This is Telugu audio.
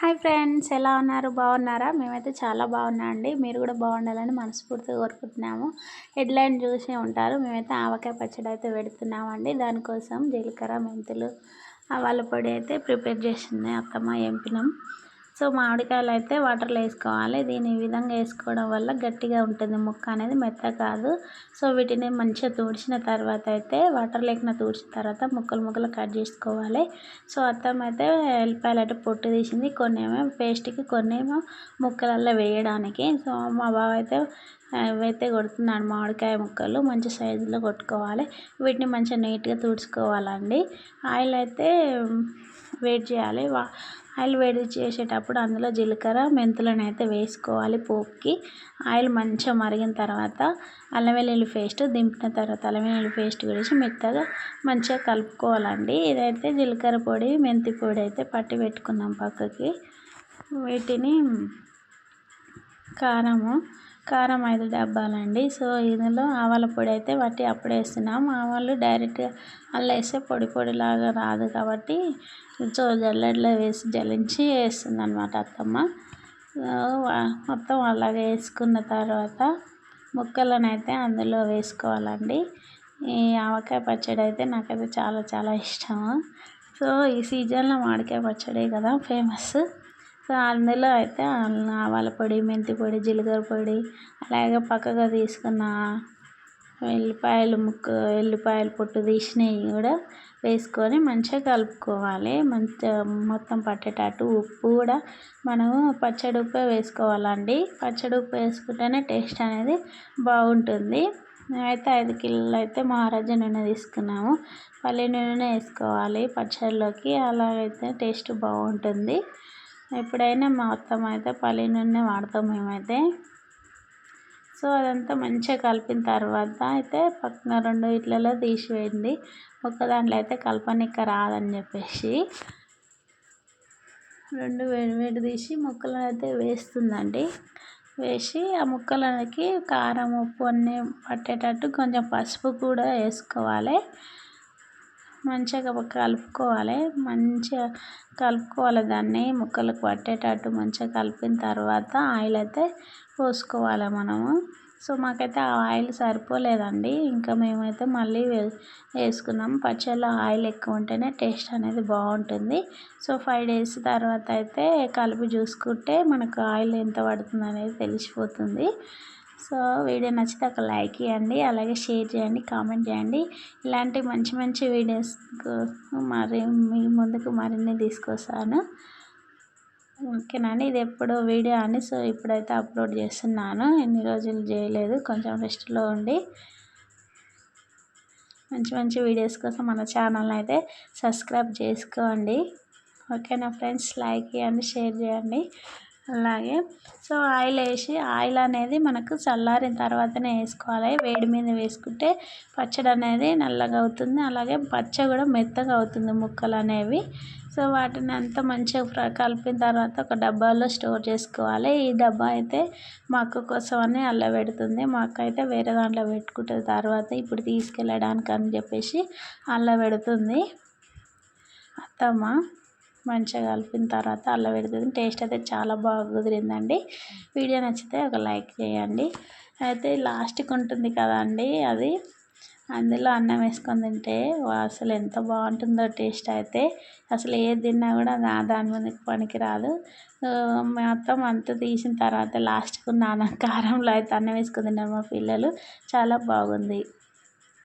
హాయ్ ఫ్రెండ్స్ ఎలా ఉన్నారు? బాగున్నారా? మేమైతే చాలా బాగున్నా అండి మీరు కూడా బాగుండాలని మనస్ఫూర్తిగా కోరుకుంటున్నాము. హెడ్లైన్ చూసే ఉంటారు. మేమైతే ఆవకాయ పచ్చడి అయితే పెడుతున్నామండి. దానికోసం జీలకర్ర మెంతులు ఆవాల పొడి అయితే ప్రిపేర్ చేసింది అత్తమ్మ ఎంపినాం సో మామిడికాయలు అయితే వాటర్లో వేసుకోవాలి. దీని ఈ విధంగా వేసుకోవడం వల్ల గట్టిగా ఉంటుంది ముక్క అనేది మెత్త కాదు. సో వీటిని మంచిగా తుడిచిన తర్వాత అయితే వాటర్ లేకుండా తుడిచిన తర్వాత ముక్కలు ముక్కలు కట్ చేసుకోవాలి. సో అత్తమ్మ అయితే ఎల్లిపాయలు అయితే పొట్టు తీసింది. కొన్ని ఏమో పేస్ట్కి కొన్ని ఏమో ముక్కలల్లో వేయడానికి. సో మా బావ అయితే అవైతే కొడుతున్నాడు మామిడికాయ ముక్కలు మంచి సైజులో కొట్టుకోవాలి. వీటిని మంచిగా నీట్గా తుడుచుకోవాలండి. ఆయిల్ అయితే వెయిట్ చేయాలి. ఆయిల్ వేడి చేసేటప్పుడు అందులో జీలకర్ర మెంతులను అయితే వేసుకోవాలి పోపుకి. ఆయిల్ మంచిగా మరిగిన తర్వాత అల్లం వెల్లుల్లి పేస్ట్ దింపిన తర్వాత అల్లం వెల్లుల్లి పేస్ట్ వేసి మెత్తగా మంచిగా కలుపుకోవాలండి. ఇదైతే జీలకర్ర పొడి మెంతి పొడి అయితే పట్టి పెట్టుకున్నాం పక్కకి. వీటిని కారము కారం ఐదు డబ్బాలండి. సో ఇందులో ఆవాల పొడి అయితే వాటి అప్పుడే వేస్తున్నాం. ఆవాలు డైరెక్ట్గా అల్ల వేస్తే పొడి పొడిలాగా రాదు కాబట్టి సో జల్లెడలో వేసి జల్లించి వేస్తుంది అనమాట అత్తమ్మ మొత్తం అలాగే వేసుకున్న తర్వాత ముక్కలను అయితే అందులో వేసుకోవాలండి. ఈ ఆవకాయ పచ్చడి అయితే నాకైతే చాలా చాలా ఇష్టము. సో ఈ సీజన్లో మామిడికాయ పచ్చడి కదా ఫేమస్. సో అందులో అయితే ఆవాల పొడి మెంతి పొడి జీలకర్ర పొడి అలాగే పక్కగా తీసుకున్న ఎల్లిపాయలు ముక్క ఎల్లిపాయలు పొట్టు తీసినవి కూడా వేసుకొని మంచిగా కలుపుకోవాలి. మంచిగా మొత్తం పట్టేటట్టు ఉప్పు కూడా మనము పచ్చడి ఉప్పు వేసుకోవాలండి. పచ్చడి ఉప్పు వేసుకుంటేనే టేస్ట్ అనేది బాగుంటుంది. మేమైతే ఐదు కిలోలు అయితే మహారాజా నూనె తీసుకున్నాము. పల్లి నూనె వేసుకోవాలి పచ్చడిలోకి. అలాగైతే టేస్ట్ బాగుంటుంది. ఎప్పుడైనా మొత్తం అయితే పల్లి నూనె వాడతాం మేమైతే. సో అదంతా మంచిగా కలిపిన తర్వాత అయితే పక్కన రెండు ఇట్లలో తీసివేయండి. ఒక దాంట్లో అయితే కలపనిక్క రాదని చెప్పేసి రెండు వేడి వేడి తీసి ముక్కలను అయితే వేస్తుందండి. వేసి ఆ ముక్కలకి కారం ఉప్పు అన్నీ పట్టేటట్టు కొంచెం పసుపు కూడా వేసుకోవాలి. మంచిగా కలుపుకోవాలి. మంచిగా కలుపుకోవాలి. దాన్ని ముక్కలకు పట్టేటట్టు మంచిగా కలిపిన తర్వాత ఆయిల్ అయితే పోసుకోవాలి మనము. సో మాకైతే ఆ ఆయిల్ సరిపోలేదండి. ఇంకా మేమైతే మళ్ళీ వేసుకున్నాం. పచ్చళ్ళలో ఆయిల్ ఎక్కువ ఉంటేనే టేస్ట్ అనేది బాగుంటుంది. సో ఫైవ్ డేస్ తర్వాత అయితే కలిపి చూసుకుంటే మనకు ఆయిల్ ఎంత పడుతుంది అనేది తెలిసిపోతుంది. సో వీడియో నచ్చితే ఒక లైక్ ఇవ్వండి అలాగే షేర్ చేయండి కామెంట్ చేయండి. ఇలాంటి మంచి మంచి వీడియోస్ మరి మీ ముందుకు మరిన్ని తీసుకొస్తాను. ఓకేనండి ఇది ఎప్పుడో వీడియో అని సో ఇప్పుడైతే అప్లోడ్ చేస్తున్నాను. ఎన్ని రోజులు చేయలేదు కొంచెం రెస్ట్లో ఉండి. మంచి మంచి వీడియోస్ కోసం మన ఛానల్ అయితే సబ్స్క్రైబ్ చేసుకోండి. ఓకేనా ఫ్రెండ్స్? లైక్ చేయండి షేర్ చేయండి. అలాగే. సో ఆయిల్ వేసి ఆయిల్ అనేది మనకు చల్లారిన తర్వాతనే వేసుకోవాలి. వేడి మీద వేసుకుంటే పచ్చడి అనేది నల్లగా అవుతుంది. అలాగే పచ్చ కూడా మెత్తగా అవుతుంది ముక్కలు అనేవి సో వాటిని అంతా మంచిగా కలిపిన తర్వాత ఒక డబ్బాలో స్టోర్ చేసుకోవాలి. ఈ డబ్బా అయితే మా అక్క కోసం అని అల్ల పెడుతుంది. మా అక్క అయితే వేరే దాంట్లో పెట్టుకుంటుంది. తర్వాత ఇప్పుడు తీసుకెళ్ళడానికి అని చెప్పేసి అల్ల పెడుతుంది. అత్తమ్మ. మంచిగా కలిపిన తర్వాత అల్లం పెడుతుంది టేస్ట్ అయితే చాలా బాగా కుదిరిందండి. వీడియో నచ్చితే ఒక లైక్ చేయండి. అయితే లాస్ట్కి ఉంటుంది కదండి అది. అందులో అన్నం వేసుకొని తింటే అసలు ఎంత బాగుంటుందో టేస్ట్ అయితే. అసలు ఏది తిన్నా కూడా దాని ముందుకు పనికిరాదు. మొత్తం అంతా తీసిన తర్వాత లాస్ట్కు నాన్న కారంలో అయితే అన్నం వేసుకుని తిన్నారు మా పిల్లలు. చాలా బాగుంది.